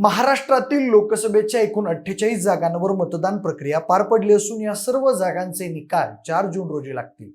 महाराष्ट्रातील लोकसभेच्या एकूण अठ्ठेचाळीस जागांवर मतदान प्रक्रिया पार पडली असून या सर्व जागांचे निकाल चार जून रोजी लागतील.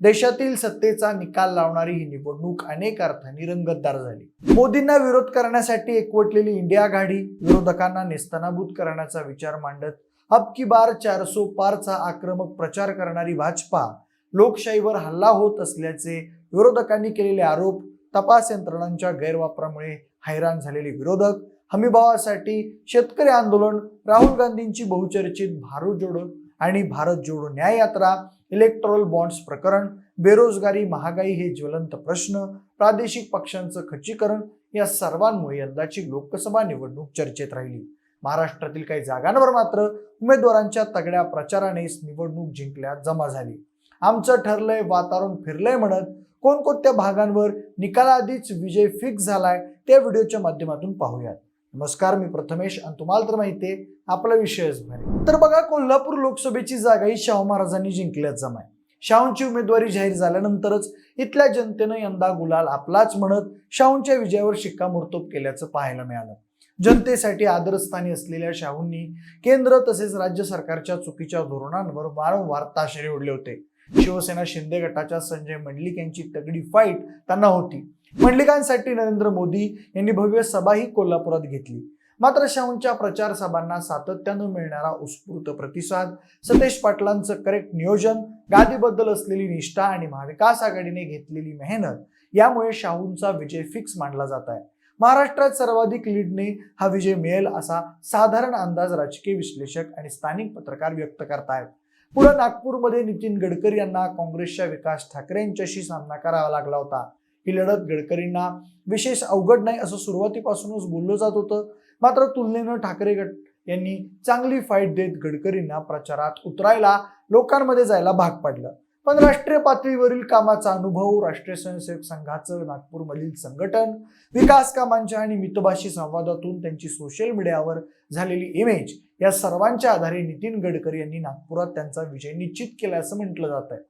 देशातील सत्तेचा निकाल लावणारी ही निवडणूक अनेक अर्थांनी रंगतदार झाली. मोदींना विरोध करण्यासाठी एकवटलेली इंडिया आघाडी विरोधकांना नेस्तनाबूत करण्याचा विचार मांडत अब की बार चारसो पारचा आक्रमक प्रचार करणारी भाजपा लोकशाहीवर हल्ला होत असल्याचे विरोधकांनी केलेले आरोप तपास यंत्रणांच्या गैरवापरामुळे हैराण झालेले विरोधक हमीभावासाठी शेतकरी आंदोलन राहुल गांधींची बहुचर्चित भारत जोडो आणि भारत जोडो न्याय यात्रा इलेक्ट्रॉल बॉन्ड्स प्रकरण बेरोजगारी महागाई हे ज्वलंत प्रश्न प्रादेशिक पक्षांचं खच्चीकरण या सर्वांमुळे यंदाची लोकसभा निवडणूक चर्चेत राहिली. महाराष्ट्रातील काही जागांवर मात्र उमेदवारांच्या तगड्या प्रचारानेच निवडणूक जिंकल्या जमा झाली. आमचं ठरलंय वातावरण फिरलंय म्हणत कोणकोणत्या भागांवर निकालाआधीच विजय फिक्स झालाय त्या व्हिडिओच्या माध्यमातून पाहूयात. नमस्कार मी प्रथमेश आणि तुम्हाला तर माहितीये आपला विषयच भारी तर बघा कोल्हापूर लोकसभेची जागाही शाहू महाराजांनी जिंकल्यात जमाय. शाहूंची उमेदवारी जाहीर झाल्यानंतरच इथल्या जनतेनं यंदा गुलाल आपलाच म्हणत शाहूंच्या विजयावर शिक्कामोर्तब केल्याचं पाहायला मिळालं. जनतेसाठी आदरस्थानी असलेल्या शाहूंनी केंद्र तसेच राज्य सरकारच्या चुकीच्या धोरणांवर वारंवार ताशेरे ओढले होते. शिवसेना शिंदे गटाच्या संजय मंडलिक यांची तगडी फाईट त्यांना होती. मंडलिकांसाठी नरेंद्र मोदी यांनी भव्य सभाही कोल्हापुरात घेतली. मात्र शाहूंच्या प्रचार सभांना सातत्यानं मिळणारा उत्स्फूर्त प्रतिसाद सतेश पाटलांचं करेक्ट नियोजन गादीबद्दल असलेली निष्ठा आणि महाविकास आघाडीने घेतलेली मेहनत यामुळे शाहूंचा विजय फिक्स मानला जात आहे. महाराष्ट्रात सर्वाधिक लीडने हा विजय मिळेल असा साधारण अंदाज राजकीय विश्लेषक आणि स्थानिक पत्रकार व्यक्त करतायत. पुढे नागपूरमध्ये नितीन गडकरी यांना काँग्रेसच्या विकास ठाकरे यांच्याशी सामना करावा लागला होता. ही लढत गडकरींना विशेष अवघड नाही असं सुरुवातीपासूनच बोललं जात होतं. मात्र तुलनेनं ठाकरे गट यांनी चांगली फाईट देत गडकरींना प्रचारात उतरायला लोकांमध्ये जायला भाग पाडलं. पण राष्ट्रीय पातळीवरील कामाचा अनुभव राष्ट्रीय स्वयंसेवक संघाचं नागपूरमधील संघटन विकास कामांच्या आणि मितभाषी संवादातून त्यांची सोशल मीडियावर झालेली इमेज या सर्वांच्या आधारे नितीन गडकरी यांनी नागपुरात त्यांचा विजय निश्चित केला असं म्हटलं जात आहे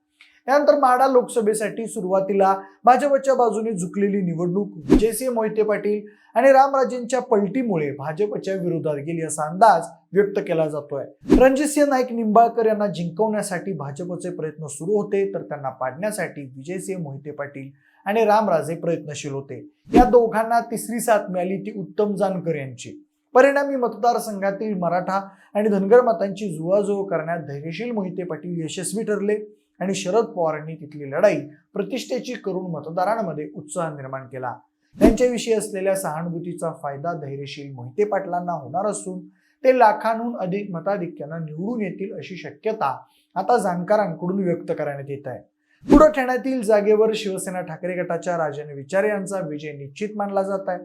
त्यानंतर माडा लोकसभेसाठी सुरुवातीला भाजपच्या बाजूने झुकलेली निवडणूक. विजयसिंह मोहिते पाटील आणि रामराजेंच्या पलटीमुळे भाजपच्या विरोधात गेली असा अंदाज व्यक्त केला जातोय. रणजितसिंह नाईक निंबाळकर यांना जिंकवण्यासाठी भाजपचे प्रयत्न सुरू होते तर त्यांना पाडण्यासाठी विजयसिंह मोहिते पाटील आणि रामराजे प्रयत्नशील होते. या दोघांना तिसरी साथ मिळाली ती उत्तम जानकर यांची. परिणामी मतदारसंघातील मराठा आणि धनगर मतांची जुळाजुळ करण्यात धैर्यशील मोहिते पाटील यशस्वी ठरले. आणि शरद पवारांनी तिथली लढाई प्रतिष्ठेची करून मतदारांमध्ये उत्साह निर्माण केला. त्यांच्याविषयी असलेल्या सहानुभूतीचा फायदा धैर्यशील मोहिते पाटलांना होणार असून ते लाखांहून अधिक मताधिक्यानं निवडून येतील अशी शक्यता आता जाणकारांकडून व्यक्त करण्यात येत आहे. पुढे ठाण्यातील जागेवर शिवसेना ठाकरे गटाच्या राजन विचारे यांचा विजय निश्चित मानला जात आहे.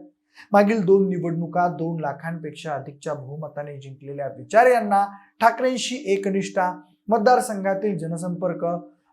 मागील दोन निवडणुका दोन लाखांपेक्षा अधिकच्या बहुमताने जिंकलेल्या विचारे यांना ठाकरेंशी एकनिष्ठा मतदारसंघातील जनसंपर्क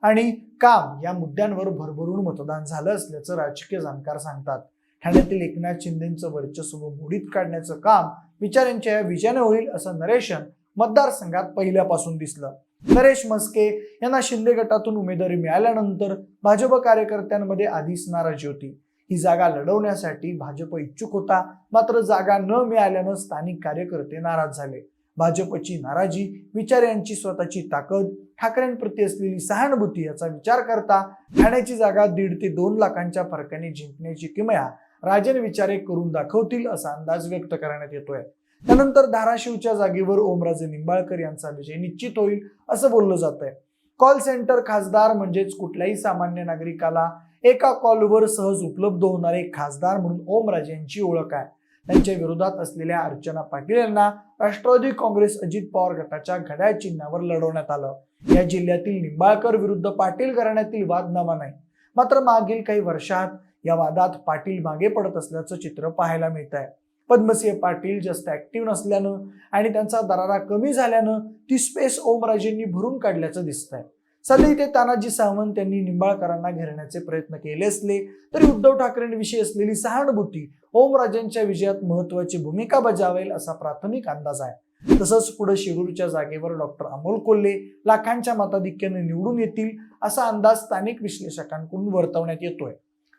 आणि काम या मुद्द्यांवर भरभरून मतदान झालं असल्याचं राजकीय जाणकार सांगतात. ठाण्यातील एकनाथ शिंदेचं वर्चस्व मोडीत काढण्याचं काम विचार यांच्या या विजयाने होईल असं नरेशन मतदारसंघात पहिल्यापासून दिसलं. नरेश मस्के यांना शिंदे गटातून उमेदवारी मिळाल्यानंतर भाजप कार्यकर्त्यांमध्ये आधीच नाराजी होती. ही जागा लढवण्यासाठी भाजप इच्छुक होता मात्र जागा न मिळाल्यानं स्थानिक कार्यकर्ते नाराज झाले. भाजपची नाराजी विचार यांची स्वतःची ताकद ठाकरेंप्रती असलेली सहानुभूती याचा विचार करता ठाण्याची जागा दीड ते दोन लाखांच्या फरकाने जिंकण्याची किमया राजन विचारे करून दाखवतील असा अंदाज व्यक्त करण्यात येतोय. त्यानंतर धाराशिवच्या जागेवर ओमराजे निंबाळकर यांचा विजय निश्चित होईल असं बोललं जात आहे कॉल सेंटर खासदार म्हणजेच कुठल्याही सामान्य नागरिकाला एका कॉलवर सहज उपलब्ध होणारे खासदार म्हणून ओमराजे यांची ओळख आहे. त्यांच्या विरोधात असलेल्या अर्चना पाटील यांना राष्ट्रवादी काँग्रेस अजित पवार गटाच्या घड्याळ चिन्हावर लढवण्यात आलं. या जिल्ह्यातील निंबाळकर विरुद्ध पाटील घराण्यातील वाद नवा नाही. मात्र मागील काही वर्षात या वादात पाटील मागे पडत असल्याचं चित्र पाहायला मिळत आहे पद्मसिंह पाटील जास्त ऍक्टिव्ह नसल्यानं आणि त्यांचा दरारा कमी झाल्यानं ती स्पेस ओमराजेंनी भरून काढल्याचं दिसत आहे सध्या इथे तानाजी सावंत यांनी निंबाळकरांना घेरण्याचे प्रयत्न केले असले तरी उद्धव ठाकरेंविषयी असलेली सहानुभूती ओमराजेंच्या विजयात महत्वाची भूमिका बजावेल असा प्राथमिक अंदाज आहे. तसंच पुढे शिरूरच्या जागेवर डॉक्टर अमोल कोल्हे लाखांच्या मताधिक्याने निवडून येतील असा अंदाज स्थानिक विश्लेषकांकडून वर्तवण्यात येतोय.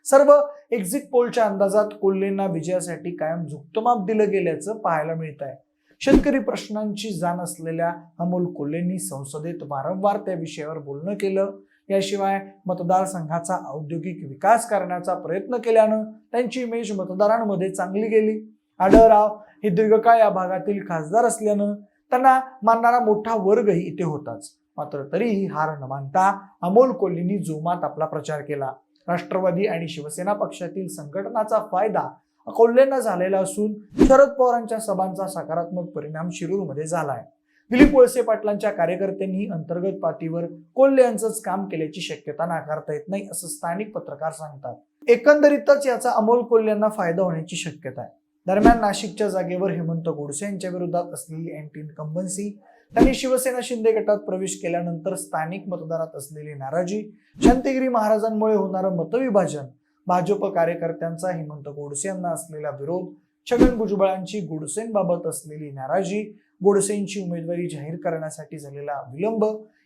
सर्व एक्झिट पोलच्या अंदाजात कोल्हेंना विजयासाठी कायम झुकतमाप दिलं गेल्याचं पाहायला मिळत आहे शेतकरी प्रश्नांची जाण असलेल्या अमोल कोल्हेंनी संसदेत वारंवार त्या विषयावर बोलणं केलं. याशिवाय मतदारसंघाचा औद्योगिक विकास करण्याचा प्रयत्न केल्यानं त्यांची इमेज मतदारांमध्ये चांगली गेली. आढळराव हे दीर्घकाळ या भागातील खासदार असल्यानं त्यांना मानणारा मोठा वर्गही इथे होताच. मात्र तरीही हार न मानता अमोल कोल्हींनी जोमात आपला प्रचार केला. राष्ट्रवादी आणि शिवसेना पक्षातील संघटनाचा फायदा कोल्हेंना झालेला असून शरद पवारांच्या सभांचा सकारात्मक परिणाम शिरूरमध्ये झालाय. दिलीप वळसे पाटलांच्या कार्यकर्त्यांनी अंतर्गत पातळीवर कोल्हे यांचंच काम केल्याची शक्यता नाकारता येत नाही असं स्थानिक पत्रकार सांगतात. एकंदरीतच याचा अमोल कोल्हे यांना फायदा होण्याची शक्यता आहे. दरम्यान नाशिकच्या जागेवर हेमंत गोडसे यांच्या विरोधात असलेली अँटी इन्कम्बन्सी त्यांनी शिवसेना शिंदे गटात प्रवेश केल्यानंतर स्थानिक मतदारात असलेली नाराजी शांतिगिरी महाराजांमुळे होणारं मतविभाजन भाजप कार्यकर्त्यांचा हेमंत गोडसे यांना असलेला विरोध छगन भुजबळांची गोडसेंबाबत असलेली नाराजी गोडसेंची उमेदवारी जाहीर करण्यासाठी झालेला विलंब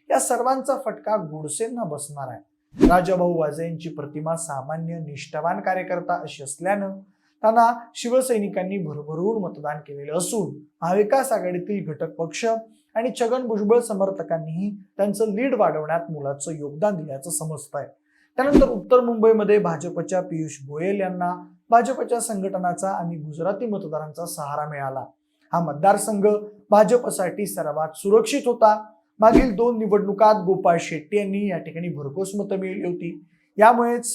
या सर्वांचा फटका गोडसेंना बसणार आहे. राजाभाऊ वाजे यांची प्रतिमा सामान्य निष्ठावान कार्यकर्ता अशी असल्यानं त्यांना शिवसैनिकांनी भरभरून मतदान केलेलं असून महाविकास आघाडीतील घटक पक्ष आणि छगन भुजबळ समर्थकांनीही त्यांचं लीड वाढवण्यात मुलाचं योगदान दिल्याचं समजत आहे त्यानंतर उत्तर मुंबईमध्ये भाजपच्या पियुष गोयल यांना भाजपच्या संघटनाचा आणि गुजराती मतदारांचा सहारा मिळाला. हा मतदारसंघ भाजपसाठी सर्वात सुरक्षित होता. मागील दोन निवडणुकात गोपाळ शेट्टी यांनी या ठिकाणी भरघोस मतं मिळली होती. यामुळेच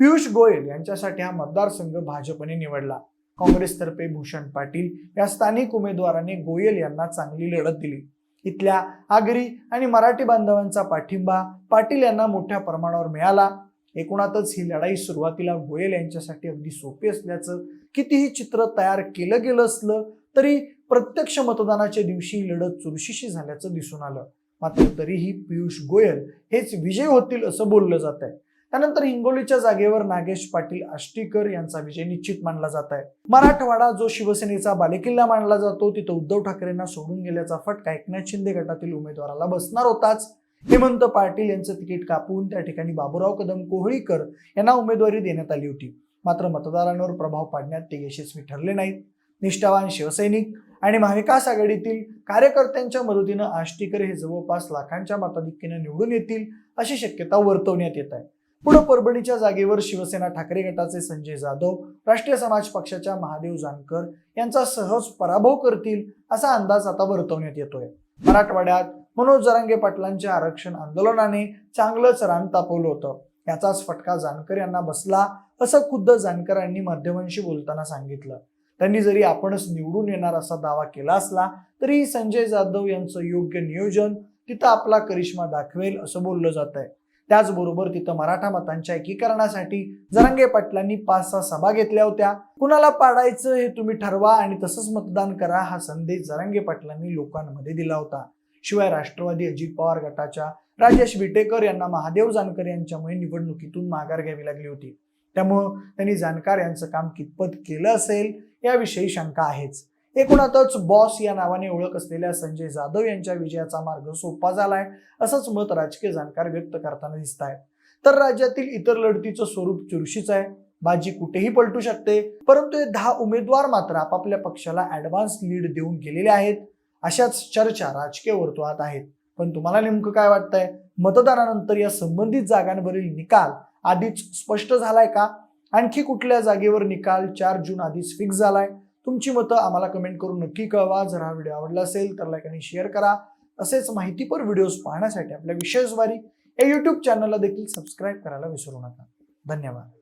पियुष गोयल यांच्यासाठी हा मतदारसंघ भाजपने निवडला. काँग्रेसतर्फे भूषण पाटील या स्थानिक उमेदवाराने गोयल यांना चांगली लढत दिली. इथल्या आगरी आणि मराठी बांधवांचा पाठिंबा पाटील यांना मोठ्या प्रमाणावर मिळाला. एकूणातच ही लढाई सुरुवातीला गोयल यांच्यासाठी अगदी सोपी असल्याचं कितीही चित्र तयार केलं गेलं असलं तरी प्रत्यक्ष मतदानाच्या दिवशी लढत चुरशीशी झाल्याचं दिसून आलं. मात्र तरीही पियुष गोयल हेच विजय होतील असं बोललं जात आहे. त्यानंतर हिंगोलीच्या जागेवर नागेश पाटील आष्टीकर यांचा विजय निश्चित मानला जात आहे. मराठवाडा जो शिवसेनेचा बालेकिल्ला मानला जातो तिथं उद्धव ठाकरेंना सोडून गेल्याचा फटका एकनाथ शिंदे गटातील उमेदवाराला बसणार होताच. हेमंत पाटील यांचं तिकीट कापून त्या ठिकाणी बाबूराव कदम कोहळीकर यांना उमेदवारी देण्यात आली होती. मात्र मतदारांवर प्रभाव पाडण्यात ते यशस्वी ठरले नाहीत. निष्ठावान शिवसैनिक आणि महाविकास आघाडीतील कार्यकर्त्यांच्या मदतीनं आष्टीकर हे जवळपास लाखांच्या मताधिक्याने निवडून येतील अशी शक्यता वर्तवण्यात येत आहे. पुढे परभणीच्या जागेवर शिवसेना ठाकरे गटाचे संजय जाधव राष्ट्रीय समाज पक्षाच्या महादेव जानकर यांचा सहज पराभव करतील असा अंदाज आता वर्तवण्यात येतोय. मराठवाड्यात मनोज जरांगे पाटलांच्या आरक्षण आंदोलनाने चांगलंच रान तापवलं होतं. याचाच फटका जानकर यांना बसला असं खुद्द जानकरांनी माध्यमांशी बोलताना सांगितलं. त्यांनी जरी आपणच निवडून येणार असा दावा केला असला तरी संजय जाधव यांचं योग्य नियोजन तिथं आपला करिश्मा दाखवेल असं बोललं जात आहे त्याचबरोबर तिथं मराठा मतांच्या एकीकरणासाठी जरांगे पाटलांनी पाच सहा सभा घेतल्या होत्या. कुणाला पाडायचं हे तुम्ही ठरवा आणि तसंच मतदान करा हा संदेश जरांगे पाटलांनी लोकांमध्ये दिला होता. शिवाय राष्ट्रवादी अजित पवार गटाच्या राजेश विटेकर यांना महादेव जानकर यांच्यामुळे निवडणुकीतून माघार घ्यावी लागली होती. त्यामुळं त्यांनी जाणकार यांचं काम कितपत केलं असेल याविषयी शंका आहेच. एकूणातच बॉस या नावाने ओळख असलेल्या संजय जाधव यांच्या विजयाचा मार्ग सोपा झालाय असंच मत राजकीय जाणकार व्यक्त करताना दिसत आहेत तर राज्यातील इतर लढतीचं स्वरूप चुरशीच आहे. बाजी कुठेही पलटू शकते परंतु हे दहा उमेदवार मात्र आपापल्या पक्षाला ऍडव्हान्स लीड देऊन गेलेले आहेत. अशाच चर्चा राजकीय वर्तुळात आहेत. पण तुम्हाला नेमकं काय वाटतंय? मतदानानंतर या संबंधित जागांवरील निकाल आधीच स्पष्ट झालाय का? आणखी कुठल्या जागेवर निकाल चार जून आधीच फिक्स झालाय? तुमची मतं आम्हाला कमेंट करून नक्की कळवा. जर हा व्हिडिओ आवडला असेल तर लाईक आणि शेअर करा. असेच माहितीपर व्हिडिओज पाहण्यासाठी आपल्या विशेषवारी या यूट्यूब चॅनलला देखील सबस्क्राईब करायला विसरू नका. धन्यवाद.